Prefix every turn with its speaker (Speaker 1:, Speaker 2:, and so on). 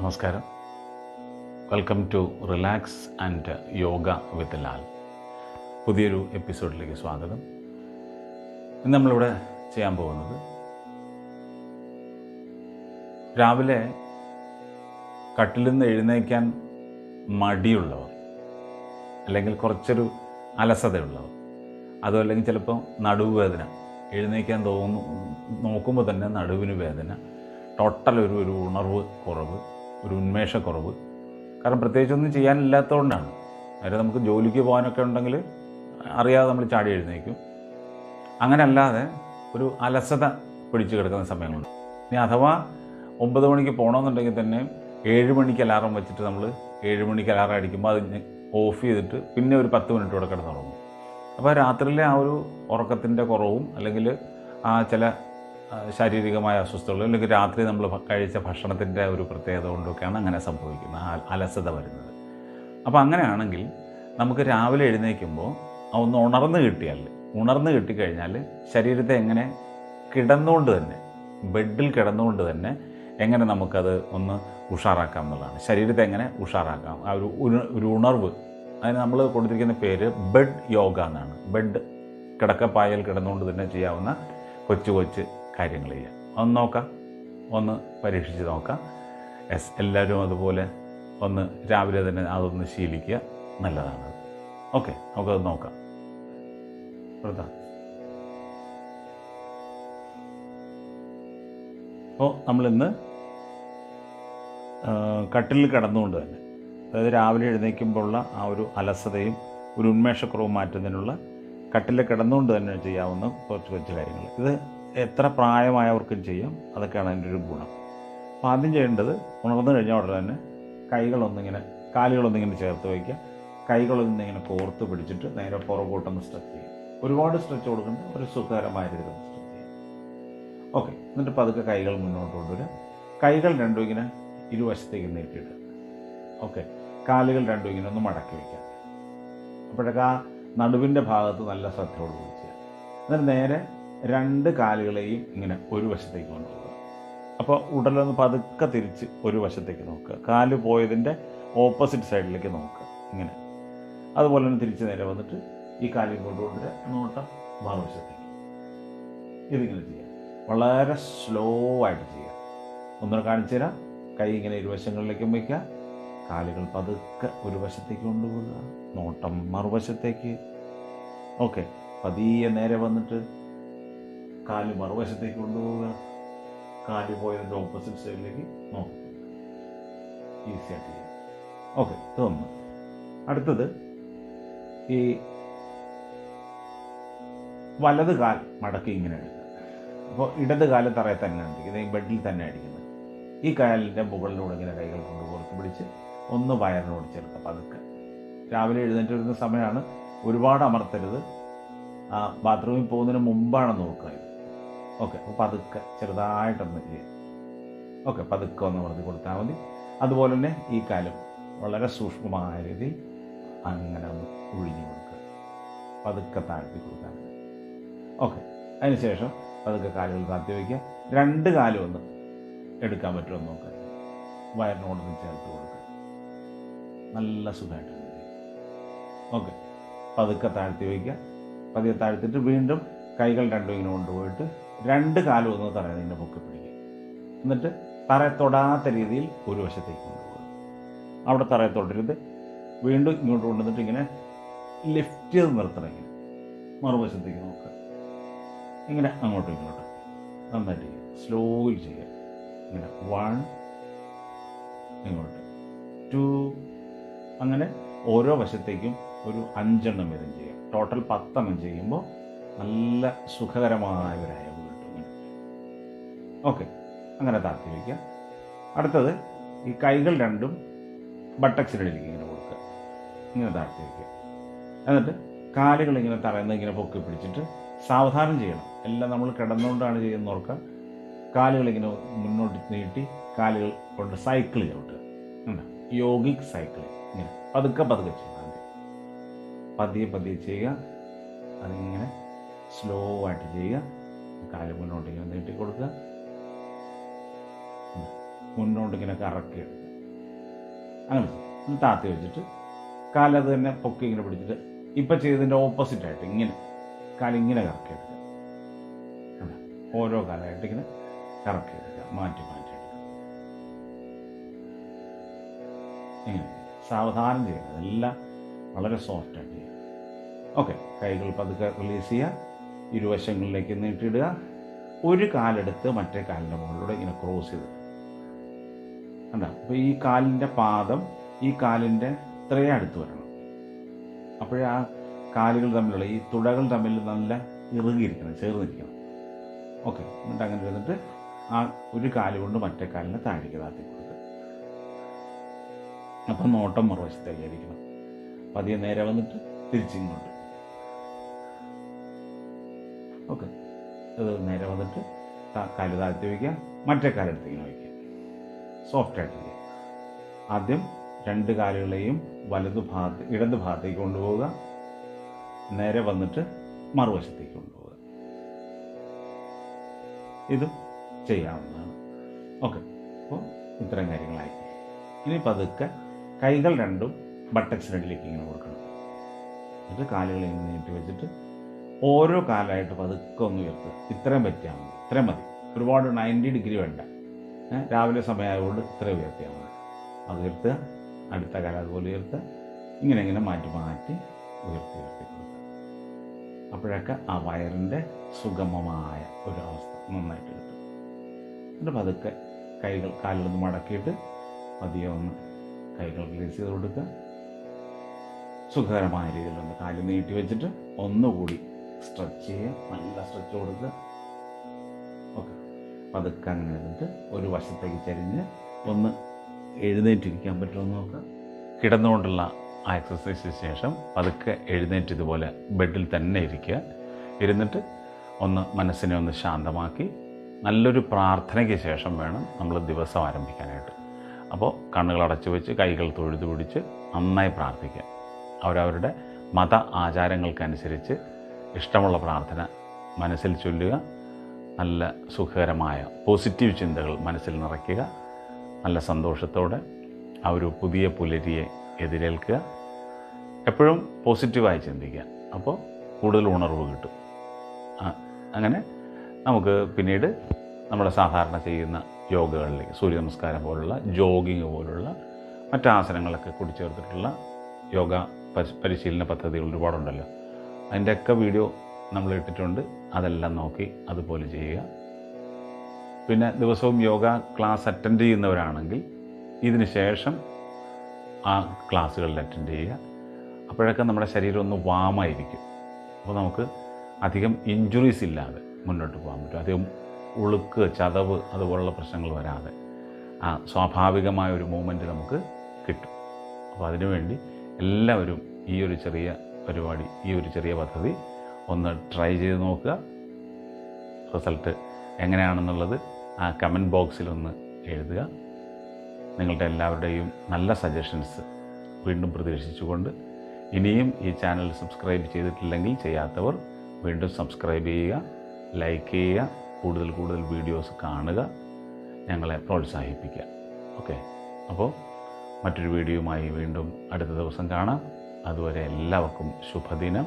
Speaker 1: നമസ്കാരം. Welcome to relax and yoga with Lal പുതിയൊരു എപ്പിസോഡിലേക്ക് സ്വാഗതം. ഇന്ന് നമ്മളിവിടെ ചെയ്യാൻ പോകുന്നത് രാവിലെ കട്ടിൽ നിന്ന് എഴുന്നേക്കാൻ മടിയുള്ളവർ അല്ലെങ്കിൽ കുറച്ചൊരു അലസതയുള്ളവർ അതോ അല്ലെങ്കിൽ ചിലപ്പോൾ നടുവേദന എഴുന്നേക്കാൻ തോന്നുന്നു നോക്കുമ്പോൾ തന്നെ നടുവിന് വേദന ടോട്ടൽ ഒരു ഒരു ഉണർവ് കുറവ് ഒരു ഉന്മേഷക്കുറവ്. കാരണം പ്രത്യേകിച്ചൊന്നും ചെയ്യാനില്ലാത്തതുകൊണ്ടാണ്. അതായത് നമുക്ക് ജോലിക്ക് പോകാനൊക്കെ ഉണ്ടെങ്കിൽ അറിയാതെ നമ്മൾ ചാടി എഴുന്നേക്കും അങ്ങനെ അല്ലാതെ ഒരു അലസത പിടിച്ചു കിടക്കുന്ന സമയങ്ങളുണ്ട്. ഇനി അഥവാ ഒമ്പത് മണിക്ക് പോകണമെന്നുണ്ടെങ്കിൽ തന്നെ ഏഴ് മണിക്ക് അലാറം വെച്ചിട്ട് നമ്മൾ ഏഴ് മണിക്ക് അലാറം അടിക്കുമ്പോൾ അത് ഓഫ് ചെയ്തിട്ട് പിന്നെ ഒരു പത്ത് മിനിറ്റ് കൂടെ കിടന്നുറങ്ങും. അപ്പോൾ രാത്രിയിലെ ആ ഒരു ഉറക്കത്തിന്റെ കുറവും അല്ലെങ്കിൽ ആ ചില ശാരീരികമായ അസ്വസ്ഥതകൾ അല്ലെങ്കിൽ രാത്രി നമ്മൾ കഴിച്ച ഭക്ഷണത്തിന്റെ ഒരു പ്രത്യേകത കൊണ്ടൊക്കെയാണ് അങ്ങനെ സംഭവിക്കുന്നത്. അലസത വരുന്നത്. അപ്പോൾ അങ്ങനെയാണെങ്കിൽ നമുക്ക് രാവിലെ എഴുന്നേൽക്കുമ്പോൾ ഒന്ന് ഉണർന്ന് കിട്ടിയാൽ ഉണർന്ന് കിട്ടിക്കഴിഞ്ഞാൽ ശരീരത്തെ എങ്ങനെ കിടന്നുകൊണ്ട് തന്നെ ബെഡിൽ കിടന്നുകൊണ്ട് തന്നെ എങ്ങനെ നമുക്കത് ഒന്ന് ഉഷാറാക്കാം എന്നുള്ളതാണ്. ശരീരത്തെ എങ്ങനെ ഉഷാറാക്കാം. ആ ഒരു ഒരു ഉണർവ്. അതിന് നമ്മൾ കൊടുത്തിരിക്കുന്ന പേര് ബെഡ് യോഗ എന്നാണ്. ബെഡ് കിടക്കപ്പായൽ കിടന്നുകൊണ്ട് തന്നെ ചെയ്യാവുന്ന കൊച്ചു കൊച്ചു കാര്യങ്ങൾ ചെയ്യാം. ഒന്ന് നോക്കാം. ഒന്ന് പരീക്ഷിച്ച് നോക്കാം. എസ് എല്ലാവരും അതുപോലെ ഒന്ന് രാവിലെ തന്നെ അതൊന്ന് ശീലിക്കുക നല്ലതാണ്. ഓക്കെ നമുക്കത് നോക്കാം. വ്രത അപ്പോൾ നമ്മളിന്ന് കട്ടിലിൽ കിടന്നുകൊണ്ട് തന്നെ അതായത് രാവിലെ എഴുന്നേൽക്കുമ്പോഴുള്ള ആ ഒരു അലസതയും ഒരു ഉന്മേഷക്കുറവും മാറ്റുന്നതിനുള്ള കട്ടിലിൽ കിടന്നുകൊണ്ട് തന്നെ ചെയ്യാവുന്ന കുറച്ച് കുറച്ച് കാര്യങ്ങൾ. ഇത് എത്ര പ്രായമായവർക്കും ചെയ്യാം? അതൊക്കെയാണ് അതിന്റെ ഒരു ഗുണം. അപ്പോൾ ആദ്യം ചെയ്യേണ്ടത് ഉണർന്നു കഴിഞ്ഞ ഉടനെ തന്നെ കൈകളൊന്നിങ്ങനെ കാലുകളൊന്നിങ്ങനെ ചേർത്ത് വയ്ക്കുക. കൈകളൊന്നിങ്ങനെ കോർത്ത് പിടിച്ചിട്ട് നേരെ പുറകോട്ടൊന്ന് സ്ട്രെച്ച് ചെയ്യുക. ഒരുപാട് സ്ട്രെച്ച് കൊടുക്കുന്നത് ഒരു സുഖകരമായ രീതിയിൽ സ്ട്രെച്ച് ചെയ്യുക. ഓക്കെ എന്നിട്ട് പതുക്കെ കൈകൾ മുന്നോട്ട് കൊണ്ടുവരിക. കൈകൾ രണ്ടും ഇങ്ങനെ ഇരുവശത്തേക്ക് നീട്ടിയിട്ട് ഓക്കെ കാലുകൾ രണ്ടും ഇങ്ങനെ ഒന്ന് മടക്കി വയ്ക്കുക. അപ്പോഴൊക്കെ ആ നടുവിന്റെ ഭാഗത്ത് നല്ല ശ്രദ്ധയോട് കൂടി എന്നിട്ട് നേരെ രണ്ട് കാലുകളെയും ഇങ്ങനെ ഒരു വശത്തേക്ക് കൊണ്ടുപോകുക അപ്പോൾ ഉടലൊന്ന് പതുക്കെ തിരിച്ച് ഒരു വശത്തേക്ക് നോക്കുക. കാൽ പോയതിന്റെ ഓപ്പോസിറ്റ് സൈഡിലേക്ക് നോക്കുക. ഇങ്ങനെ. അതുപോലെ തന്നെ തിരിച്ച് നേരെ വന്നിട്ട് ഈ കാലിൽ കൊണ്ടുകൊണ്ടിട്ട് നോട്ടം മറുവശത്തേക്ക്. ഇതിങ്ങനെ ചെയ്യുക. വളരെ സ്ലോ ആയിട്ട് ചെയ്യുക. ഒന്നുകൂടെ കാണിച്ചു തരാം. കൈ ഇങ്ങനെ ഇരുവശങ്ങളിലേക്കും വയ്ക്കുക. കാലുകൾ പതുക്കെ ഒരു വശത്തേക്ക് കൊണ്ടുപോകുക നോട്ടം മറുവശത്തേക്ക്. ഓക്കെ. പതിയെ നേരെ വന്നിട്ട് കാൽ മറുവശത്തേക്ക് കൊണ്ടുപോവുക. കാൽ പോയതിന്റെ ഓപ്പോസിറ്റ് സൈഡിലേക്ക് നോക്കുക. ഈസി ആയിട്ട് ചെയ്യാം. ഓക്കെ ഇതൊന്ന് അടുത്തത് ഈ വലത് കാൽ മടക്കി ഇങ്ങനെ എടുക്കുക. അപ്പോൾ ഇടത് കാൽ തറയിൽ തന്നെ അടിക്കുന്നത് ഈ ബെഡിൽ തന്നെ അടിക്കുന്നത് ഈ കാലിന്റെ മുകളിലൂടെ ഇങ്ങനെ കൈകൾ കൊണ്ട് പുറത്ത് പിടിച്ച് ഒന്ന് വയറിനോട് ചേർക്കുക പതുക്കെ. രാവിലെ എഴുന്നേറ്റ് വരുന്ന സമയമാണ് ഒരുപാട് അമർത്തരുത്. ആ ബാത്റൂമിൽ പോകുന്നതിന് മുമ്പാണ് നോക്കുക ഓക്കെ അപ്പോൾ പതുക്കെ ചെറുതായിട്ടൊന്ന് ചെയ്യുക ഓക്കെ പതുക്കെ ഒന്ന് അമർത്തി കൊടുത്താൽ മതി. അതുപോലെ തന്നെ ഈ കാലം വളരെ സൂക്ഷ്മമായ രീതിയിൽ അങ്ങനെ ഒന്ന് ഒഴിഞ്ഞു കൊടുക്കുക. പതുക്കെ താഴ്ത്തി കൊടുക്കാൻ ഓക്കെ അതിനുശേഷം പതുക്കെ കാലുകൾ താഴ്ത്തി വയ്ക്കുക. രണ്ട് കാലും ഒന്ന് എടുക്കാൻ പറ്റുമോ നോക്കുക. വയറിനോടൊന്ന് ചേർത്ത് കൊടുക്കുക. നല്ല സുഖമായിട്ട് ഓക്കെ പതുക്കെ താഴ്ത്തി വയ്ക്കുക. പതിയെ താഴ്ത്തിയിട്ട് വീണ്ടും കൈകൾ രണ്ടും ഇങ്ങനെ കൊണ്ടുപോയിട്ട് രണ്ട് കാലം ഒന്ന് തറയിൽ ഇങ്ങനെ പൊക്കി പിടിക്കുക എന്നിട്ട് തറയെ തൊടാത്ത രീതിയിൽ ഒരു വശത്തേക്ക് കൊണ്ടുപോകുക അവിടെ തറയെ തൊടരുത്. വീണ്ടും ഇങ്ങോട്ട് കൊണ്ടുവന്നിട്ട് ഇങ്ങനെ ലിഫ്റ്റ് ചെയ്ത് നിർത്തണം ഇങ്ങനെ. മറുവശത്തേക്ക് നോക്കുക. ഇങ്ങനെ അങ്ങോട്ടും ഇങ്ങോട്ടും. നന്നായിട്ട് ചെയ്യുക. സ്ലോയിൽ ചെയ്യുക. ഇങ്ങനെ വൺ ഇങ്ങോട്ട് ടു അങ്ങനെ ഓരോ വശത്തേക്കും ഒരു അഞ്ചെണ്ണം വീതം ചെയ്യുക. ടോട്ടൽ പത്തെണ്ണം ചെയ്യുമ്പോൾ നല്ല സുഖകരമായ ഒരു അയവ് കിട്ടും ഇങ്ങനെ ഓക്കെ. അങ്ങനെ താത്തി വയ്ക്കുക അടുത്തത് ഈ കൈകൾ രണ്ടും ബട്ടക്സിനിടയിലേക്ക് ഇങ്ങനെ കൊടുക്കുക. ഇങ്ങനെ താഴ്ത്തി വയ്ക്കുക എന്നിട്ട് കാലുകൾ ഇങ്ങനെ തറയുന്ന ഇങ്ങനെ പൊക്കി പിടിച്ചിട്ട് സാവധാനം ചെയ്യണം. എല്ലാം നമ്മൾ കിടന്നുകൊണ്ടാണ് ചെയ്യുന്ന ഓർക്കുക. കാലുകൾ ഇങ്ങനെ മുന്നോട്ട് നീട്ടി കാലുകൾ കൊണ്ട് സൈക്കിൾ ചവിട്ടുക യോഗിക് സൈക്കിൾ. ഇങ്ങനെ പതുക്കെ പതുക്കെ ചെയ്യണം ആദ്യം. പതിയെ പതിയെ ചെയ്യുക. അതിങ്ങനെ സ്ലോ ആയിട്ട് ചെയ്യുക. കാൽ മുന്നോട്ട് ഇങ്ങനെ നീട്ടി കൊടുക്കുക. ഉം. മുന്നോട്ട് ഇങ്ങനെ കറക്കി എടുക്കുക അങ്ങനെ വെച്ചു താത്തി വെച്ചിട്ട് കാലത് തന്നെ പൊക്കി ഇങ്ങനെ പിടിച്ചിട്ട് ഇപ്പം ചെയ്തതിന്റെ ഓപ്പോസിറ്റായിട്ട് ഇങ്ങനെ കാലിങ്ങനെ കറക്കിയെടുക്കുക. അങ്ങനെ ഓരോ കാലമായിട്ട് ഇങ്ങനെ കറക്കിയെടുക്കുക. മാറ്റി മാറ്റി എടുക്കുക. ഇങ്ങനെ. സാവധാനം ചെയ്യുക. അതെല്ലാം വളരെ സോഫ്റ്റായിട്ട് ചെയ്യുക. ഓക്കെ കൈകൾ പതുക്കെ റിലീസ് ചെയ്യുക. ഇരുവശങ്ങളിലേക്ക് നീട്ടിയിടുക. ഒരു കാലെടുത്ത് മറ്റേ കാലിന്റെ മുകളിലൂടെ ഇങ്ങനെ ക്രോസ് ചെയ്ത് കണ്ടോ? അപ്പോൾ ഈ കാലിന്റെ പാദം ഈ കാലിന്റെ ഇത്രയും അടുത്ത് വരണം. അപ്പോഴേ ആ കാലുകൾ തമ്മിലുള്ള ഈ തുടകൾ തമ്മിൽ നല്ല ഇറുകിയിരിക്കണം ചേർന്നിരിക്കണം. ഓക്കെ എന്നിട്ട് അങ്ങനെ വന്നിട്ട് ആ ഒരു കാൽ കൊണ്ട് മറ്റേ കാലിനെ താഴേക്ക് താത്തി കൊടുക്കുക. അപ്പം നോട്ടം മറുവശത്തേക്കായിരിക്കണം പതിയെ നേരെ വന്നിട്ട് തിരിച്ചിങ്ങോട്ട് ഓക്കെ അത് നേരെ വന്നിട്ട് കാൽ താഴ്ത്തി വയ്ക്കുക മറ്റേ കാലെടുത്ത് വയ്ക്കുക. സോഫ്റ്റായിട്ട് ചെയ്യുക ആദ്യം രണ്ട് കാലുകളെയും വലതു ഭാഗത്ത് ഇടത് ഭാഗത്തേക്ക് കൊണ്ടുപോവുക. നേരെ വന്നിട്ട് മറുവശത്തേക്ക് കൊണ്ടുപോവുക. ഇതും ചെയ്യാവുന്നതാണ്. ഓക്കെ. അപ്പോൾ ഇത്തരം കാര്യങ്ങളായി. ഇനി പതുക്കെ കൈകൾ രണ്ടും ബട്ടക്സ് ബട്ടക്സിനടിയിലേക്ക് ഇങ്ങനെ കൊടുക്കണം. എന്നിട്ട് കാലുകൾ ഇങ്ങനെ നീട്ടി വെച്ചിട്ട് ഓരോ കാലമായിട്ട് പതുക്കെ ഒന്ന് ഉയർത്തുക. ഇത്രയും പറ്റിയാൽ മതി. ഇത്രയും മതി. ഒരുപാട് നയന്റി ഡിഗ്രി വേണ്ട. രാവിലെ സമയമായതുകൊണ്ട് ഇത്ര ഉയർത്തിയാൽ മതി. അത് ഉയർത്തുക അടുത്ത കാലം അതുപോലെ ഉയർത്തുക. ഇങ്ങനെ ഇങ്ങനെ മാറ്റി മാറ്റി ഉയർത്തി ഉയർത്തി കൊടുക്കുക. അപ്പോഴൊക്കെ ആ വയറിന്റെ സുഗമമായ ഒരു അവസ്ഥ നന്നായിട്ട് കിട്ടും. എന്നിട്ട് പതുക്കെ കൈകൾ കാലിലൊന്ന് മടക്കിയിട്ട് പതിയെ ഒന്ന് കൈകൾ റിലീസ് ചെയ്ത് കൊടുക്കുക. സുഖകരമായ രീതിയിലൊന്ന് കാൽ നീട്ടി വെച്ചിട്ട് ഒന്നുകൂടി സ്ട്രെച്ച് ചെയ്യുക. നല്ല സ്ട്രെച്ച് കൊടുക്കുക. പതുക്കെ അങ്ങനെ എടുത്ത് ഒരു വശത്തേക്ക് ചരിഞ്ഞ് ഒന്ന് എഴുന്നേറ്റിരിക്കാൻ പറ്റുമെന്ന് നോക്കാം. കിടന്നുകൊണ്ടുള്ള ആ എക്സസൈസിന് ശേഷം പതുക്കെ എഴുന്നേറ്റ് ഇതുപോലെ ബെഡിൽ തന്നെ ഇരിക്കുക. ഇരുന്നിട്ട് ഒന്ന് മനസ്സിനെ ഒന്ന് ശാന്തമാക്കി നല്ലൊരു പ്രാർത്ഥനയ്ക്ക് ശേഷം വേണം നമ്മൾ ദിവസം ആരംഭിക്കാനായിട്ട്. അപ്പോൾ കണ്ണുകൾ അടച്ചു വെച്ച് കൈകൾ തൊഴുതു പിടിച്ച് നന്നായി പ്രാർത്ഥിക്കുക. അവരവരുടെ മത ആചാരങ്ങൾക്കനുസരിച്ച് ഇഷ്ടമുള്ള പ്രാർത്ഥന മനസ്സിൽ ചൊല്ലുക. നല്ല സുഖകരമായ പോസിറ്റീവ് ചിന്തകൾ മനസ്സിൽ നിറയ്ക്കുക. നല്ല സന്തോഷത്തോടെ ആ ഒരു പുതിയ പുലരിയെ എതിരേൽക്കുക. എപ്പോഴും പോസിറ്റീവായി ചിന്തിക്കുക. അപ്പോൾ കൂടുതൽ ഉണർവ് കിട്ടും. അങ്ങനെ നമുക്ക് പിന്നീട് നമ്മൾ സാധാരണ ചെയ്യുന്ന യോഗകളിലേക്ക് സൂര്യ നമസ്കാരം പോലുള്ള ജോഗിങ് പോലുള്ള മറ്റ് ആസനങ്ങളൊക്കെ കൂടി ചേർത്തിട്ടുള്ള യോഗ പരി- പരിശീലന പദ്ധതികൾ ഒരുപാടുണ്ടല്ലോ. അതിന്റെയൊക്കെ വീഡിയോ നമ്മൾ ഇട്ടിട്ടുണ്ട് അതെല്ലാം നോക്കി അതുപോലെ ചെയ്യുക. പിന്നെ ദിവസവും യോഗ ക്ലാസ് അറ്റൻഡ് ചെയ്യുന്നവരാണെങ്കിൽ ഇതിന് ശേഷം ആ ക്ലാസ്സുകളിൽ അറ്റൻഡ് ചെയ്യുക. അപ്പോഴൊക്കെ നമ്മുടെ ശരീരം ഒന്ന് വാമായിരിക്കും. അപ്പോൾ നമുക്ക് അധികം ഇഞ്ചുറീസ് ഇല്ലാതെ മുന്നോട്ട് പോകാൻ പറ്റും. അധികം ഉളുക്ക് ചതവ് അതുപോലുള്ള പ്രശ്നങ്ങൾ വരാതെ ആ സ്വാഭാവികമായ ഒരു മൂവ്മെന്റ് നമുക്ക് കിട്ടും. അപ്പോൾ അതിനുവേണ്ടി എല്ലാവരും ഈ ഒരു ചെറിയ പരിപാടി ഈ ഒരു ചെറിയ പദ്ധതി ഒന്ന് ട്രൈ ചെയ്ത് നോക്കുക. റിസൾട്ട് എങ്ങനെയാണെന്നുള്ളത് ആ കമന്റ് ബോക്സിൽ ഒന്ന് എഴുതുക. നിങ്ങളുടെ എല്ലാവരുടെയും നല്ല സജഷൻസ് വീണ്ടും പ്രതീക്ഷിച്ചുകൊണ്ട് ഇനിയും ഈ ചാനൽ സബ്സ്ക്രൈബ് ചെയ്തിട്ടില്ലെങ്കിൽ ചെയ്യാത്തവർ വീണ്ടും സബ്സ്ക്രൈബ് ചെയ്യുക ലൈക്ക് ചെയ്യുക കൂടുതൽ കൂടുതൽ വീഡിയോസ് കാണുക ഞങ്ങളെ പ്രോത്സാഹിപ്പിക്കുക. ഓക്കെ? അപ്പോൾ മറ്റൊരു വീഡിയോയുമായി വീണ്ടും അടുത്ത ദിവസം കാണാം. അതുവരെ എല്ലാവർക്കും ശുഭദിനം.